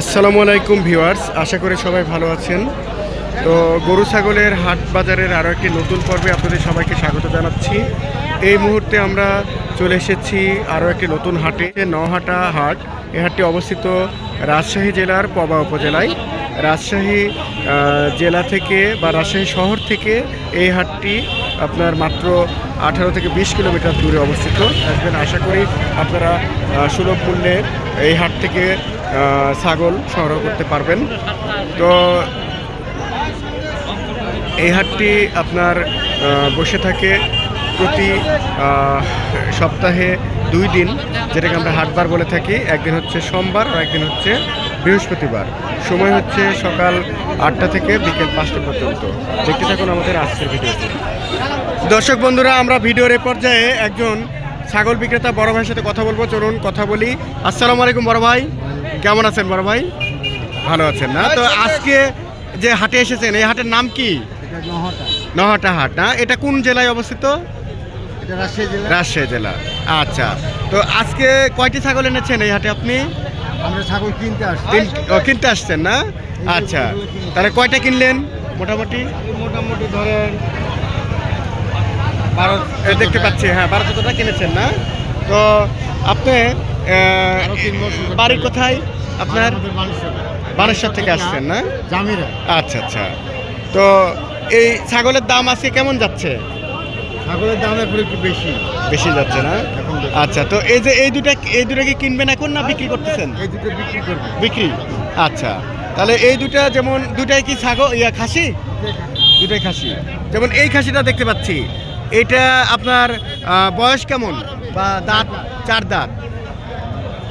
আসসালামু আলাইকুম ভিউয়ার্স, আশা করি সবাই ভালো আছেন। তো গরু ছাগলের হাট বাজারের আরও একটি নতুন পর্বে আপনাদের সবাইকে স্বাগত জানাচ্ছি। এই মুহূর্তে আমরা চলে এসেছি আরও একটি নতুন হাটে নহাটা হাট। এই হাটটি অবস্থিত রাজশাহী জেলার পবা উপজেলায়। রাজশাহী জেলা থেকে বা রাজশাহী শহর থেকে এই হাটটি আপনার মাত্র আঠারো থেকে বিশ কিলোমিটার দূরে অবস্থিত। আসবেন, আশা করি আপনারা সুলভ মূল্যে এই হাট থেকে ছাগল সংগ্রহ করতে পারবেন। তো এই হাটটি আপনার বসে থাকে প্রতি সপ্তাহে দুই দিন, যেটাকে আমরা হাটবার বলে থাকি। একদিন হচ্ছে সোমবার আর একদিন হচ্ছে বৃহস্পতিবার। সময় হচ্ছে সকাল আটটা থেকে বিকেল পাঁচটা পর্যন্ত। দেখতে থাকুন আমাদের আজকের ভিডিওতে দর্শক বন্ধুরা আমরা ভিডিওর এ পর্যায়ে একজন ছাগল বিক্রেতা বড় ভাইয়ের সাথে কথা বলব। চলুন কথা বলি। আসসালামু আলাইকুম বড় ভাই। কেমন আছেন বড় ভাই? ভালো আছেন না? তো আজকে যে হাটে এসেছেন এই হাটের নাম কি? নহটা। হাট না? এটা কোন জেলায় অবস্থিত? রাজশাহী জেলা। রাজশাহী জেলা। আচ্ছা তো আজকে কয়টি ছাগল এনেছেন এই হাটে আপনি? আমরা ছাগল কিনতে আসছি। কিনতে আসছেন না? আচ্ছা। তাহলে কয়টা কিনলেন মোটামুটি? মোটামুটি ধরেন বারো দেখতে পাচ্ছি হ্যাঁ বারো চোদ্দটা কিনেছেন না? তো আপনি আহ, আরও কিনবো, সুযোগ বাড়ি কোথায়? আপনার বারাসাত থেকে আসছেন না? জামিরা। আচ্ছা আচ্ছা। তো এই ছাগলের দাম আজকে কেমন যাচ্ছে? ছাগলের দাম এখন একটু বেশি। বেশি যাচ্ছে না? আচ্ছা তো এই যে এই দুটা এই দুটা কি কিনবেন এখন না বিক্রি করতেছেন? এই দুটো বিক্রি করব। বিক্রি? আচ্ছা তাহলে এই দুটা যেমন দুটাই কি ছাগল ইয়া খাসি? দুটাই খাসি। যেমন এই খাসিটা দেখতে পাচ্ছি এটা আপনার বয়স কেমন? বা দাঁত। চার দাঁত।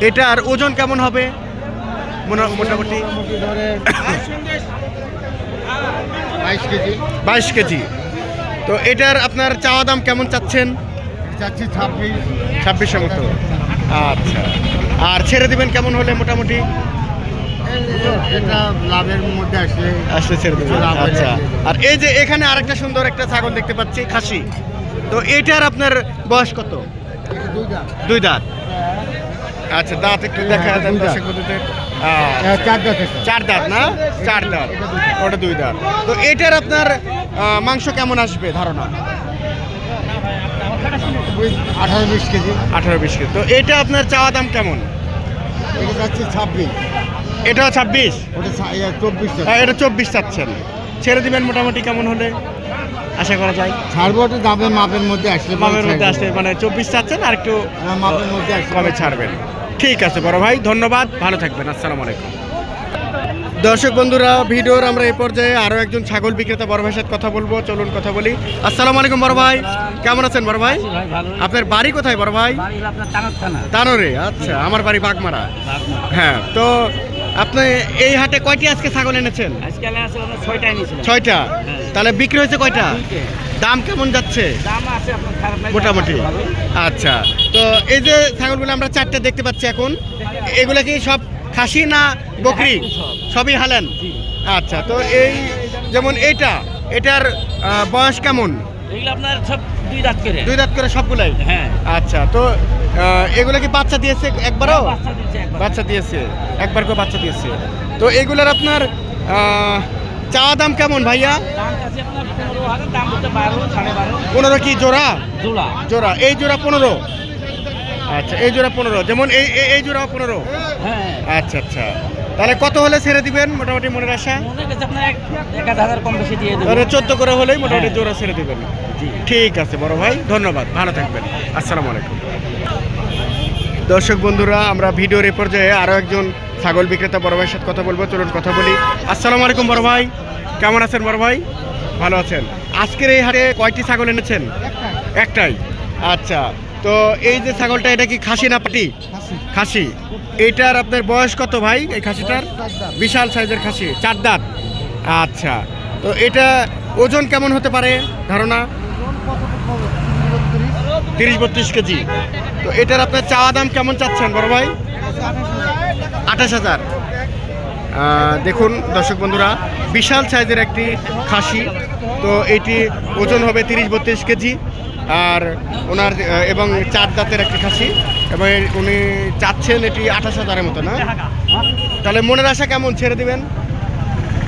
এটার ওজন কেমন হবে? মোটা- মোটামুটি? মোটামুটি বাইশ কেজি। বাইশ কেজি। তো এটার আপনার চাওয়া দাম কেমন চাচ্ছেন? চাচ্ছি ছাব্বিশ। ছাব্বিশের মতো। আচ্ছা। আর ছেড়ে দিবেন কেমন হলে মোটামুটি? এটা লাভের মধ্যে আসলে ছেড়ে দেবেন। আচ্ছা। আর এই যে এখানে আরেকটা সুন্দর একটা ছাগল দেখতে পাচ্ছি খাসি। তো এটার আপনার বয়স কত? দুই দাঁত। আচ্ছা দাঁত একটু দেখা হ্যাঁ, বন্ধুদের। আহ, চার দাঁত না? চার দাঁত। ওটা দুই দাঁত। তো এটার আপনার মাংস কেমন আসবে ধারণা? আঠারো বিশ কেজি। আঠারো বিশ কেজি। তো এটা আপনার চাওয়া দাম কেমন? এটা যাচ্ছে ছাব্বিশ। এটাও ছাব্বিশ? ওটা চব্বিশ হ্যাঁ এটা চব্বিশ চাচ্ছেন। ছেড়ে দিবেন মোটামুটি কেমন হলে? আশা করা যায়। ছাড়বো ওটা দামের মাপের মধ্যে আসলে পরে মামের মধ্যে। আসলে মানে চব্বিশ চাচ্ছেন আর একটু মাপের মধ্যে কবে ছাড়বেন। ঠিক আছে বড় ভাই ধন্যবাদ ভালো থাকবেন আসসালামু আলাইকুম। দর্শক বন্ধুরা ভিডিওর আমরা এই পর্যায়ে আরও একজন ছাগল বিক্রেতা বড় ভাইয়ের সাথে কথা বলব চলুন কথা বলি। আসসালামু আলাইকুম বড় ভাই কেমন আছেন বড় ভাই? আপনার বাড়ি কোথায় বড় ভাই? বাড়ি হলো আপনার টানার থানা তানোরে আচ্ছা আমার বাড়ি বাগমারা। হ্যাঁ তো আপনি এই হাটে কয়টি আজকে ছাগল এনেছেন? নিয়েছিলাম ছয়টা হ্যাঁ। তাহলে বিক্রি হয়েছে কয়টা? দাম কেমন যাচ্ছে? দাম আছে আপনার খারাপ নাই মোটামুটি। আচ্ছা। তো এই যে ছাগলগুলো আমরা চারটে দেখতে পাচ্ছি এখন এগুলো কি সব খাসি না বকরি? সবই হালেন? আচ্ছা তো এই যেমন এইটা এটার বয়স কেমন? এগুলো আপনার সব দুই দাঁত করে। দুই দাঁত করে সবগুলাই? হ্যাঁ। আচ্ছা তো এগুলো কি বাচ্চা দিয়েছে একবারও? বাচ্চা একবার। বাচ্চা দিয়েছে একবার করে বাচ্চা দিয়েছে। তো এগুলোর আপনার চা দাম কেমন ভাইয়া? পনেরো কি জোড়া? জোড়া। এই জোড়া পনেরো? আচ্ছা এই জোড়া পনেরো। যেমন এই এই- এই জোড়া পনেরো? হ্যাঁ। আচ্ছা আচ্ছা। তাহলে কত হলে ছেড়ে দিবেন মোটামুটি মনের আশা? মনে কাছে আপনার এক এক আধ হাজার কম বেশি দিয়ে দেবো। তাহলে চোদ্দ করে হলেই মোটামুটি হ্যাঁ। জোড়া ছেড়ে দিবেন। জি। ঠিক আছে বড় ভাই ধন্যবাদ ভালো থাকবেন। আসসালামু আলাইকুম। দর্শক বন্ধুরা আমরা ভিডিওর এ পর্যায়ে আরও একজন ছাগল বিক্রেতা বড় ভাইয়ের সাথে কথা বলব। চলুন কথা বলি। আসসালামু আলাইকুম বড় ভাই কেমন আছেন বড় ভাই? ভালো আছেন। আজকের এই হারে কয়টি ছাগল এনেছেন? একটাই। আচ্ছা তো এই যে ছাগলটা এটা কি খাসি না পাটি? খাসি। এইটার আপনার বয়স কত ভাই এই খাসিটার? বিশাল সাইজের খাসি চার দাঁত। আচ্ছা তো এটা ওজন কেমন হতে পারে ধারণা? তিরিশ বত্রিশ। কেজি। তো এটার আপনার চাওয়া দাম কেমন চাচ্ছেন বড় ভাই? আঠাশ হাজার। দেখুন দর্শক বন্ধুরা বিশাল সাইজের একটি খাসি। তো এটি ওজন হবে তিরিশ বত্রিশ কেজি। আর ওনার এবং চার দাঁতের একটি খাসি এবার উনি চাচ্ছেন এটি আঠাশ হাজারের মতো না? তাহলে মনের আশা কেমন? ছেড়ে দিবেন?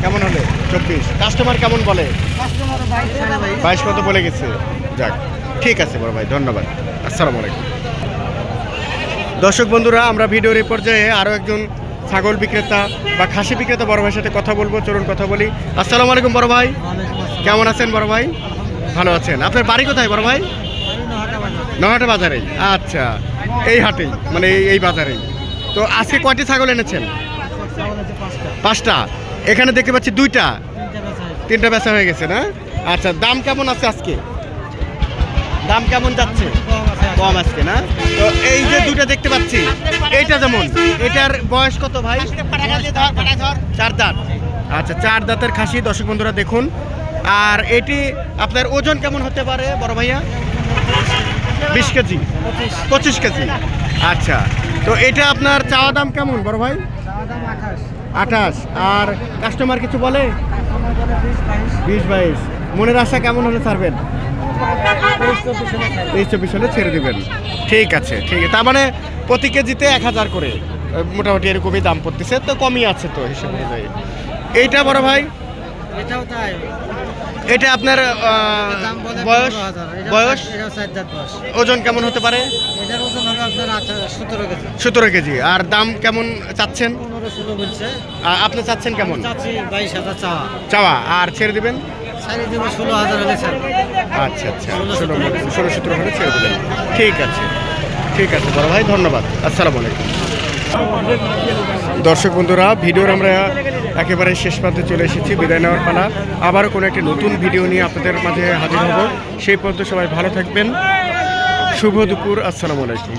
কেমন হলে? চব্বিশ। কাস্টমার কেমন বলে? বাইশ কত বলে গেছে। যাক ঠিক আছে বড় ভাই ধন্যবাদ। আসসালামু আলাইকুম। দর্শক বন্ধুরা আমরা ভিডিওর এই পর্যায়ে আরও একজন ছাগল বিক্রেতা বা খাসি বিক্রেতা বড় ভাইয়ের সাথে কথা বলব। চলুন কথা বলি। আসসালামু আলাইকুম বড় ভাই। কেমন আছেন বড় ভাই? ভালো আছেন। আপনার বাড়ি কোথায় বড় ভাই? নহাটা বাজারে। আচ্ছা এই হাটেই মানে এই বাজারেই। তো আজকে কয়টি ছাগল এনেছেন? পাঁচটা। এখানে দেখতে পাচ্ছি দুইটা। তিনটা বেচা হয়ে গেছে না? আচ্ছা দাম কেমন আছে আজকে? দাম কেমন যাচ্ছে? কম আজকে না? তো এই যে দুইটা দেখতে পাচ্ছি এইটা যেমন এটার বয়স কত ভাই? চার দাঁত। আচ্ছা চার দাঁতের খাসি। দর্শক বন্ধুরা দেখুন আর এটি আপনার ওজন কেমন হতে পারে বড় ভাইয়া? বিশ কেজি। পঁচিশ। কেজি। আচ্ছা তো এটা আপনার চাওয়া দাম কেমন বড় ভাই? আঠাশ। আর কাস্টমার কিছু বলে? বিশ বাইশ। মনের আশা কেমন হলে ছাড়বেন? তেইশ চব্বিশ হলে ছেড়ে দেবেন। ঠিক আছে ঠিক আছে। তার মানে প্রতি কেজিতে এক হাজার করে। মোটামুটি এরকমই দাম পড়তেছে। তো কমই আছে তো হিসেব অনুযায়ী। এইটা বড় ভাই? এটাও তাই। এটা আপনার বয়স? বয়স? ওজন কেমন হতে পারে? সতেরো কেজি। আর দাম কেমন চাচ্ছেন? আপনি চাচ্ছেন কেমন? চাওয়া। আর ছেড়ে দিবেন? আচ্ছা আচ্ছা। ষোলো সতেরো। ছেড়ে দিবেন। ঠিক আছে। ঠিক আছে, বড় ভাই, ধন্যবাদ। আসসালামু আলাইকুম। দর্শক বন্ধুরা, ভিডিওর আমরা একেবারে শেষ প্রান্তে চলে এসেছি, বিদায় নেওয়ার পালা। আবারও কোনো একটি নতুন ভিডিও নিয়ে আপনাদের মাঝে হাজির হব। সেই পর্যন্ত সবাই ভালো থাকবেন। শুভ দুপুর, আসসালামু আলাইকুম।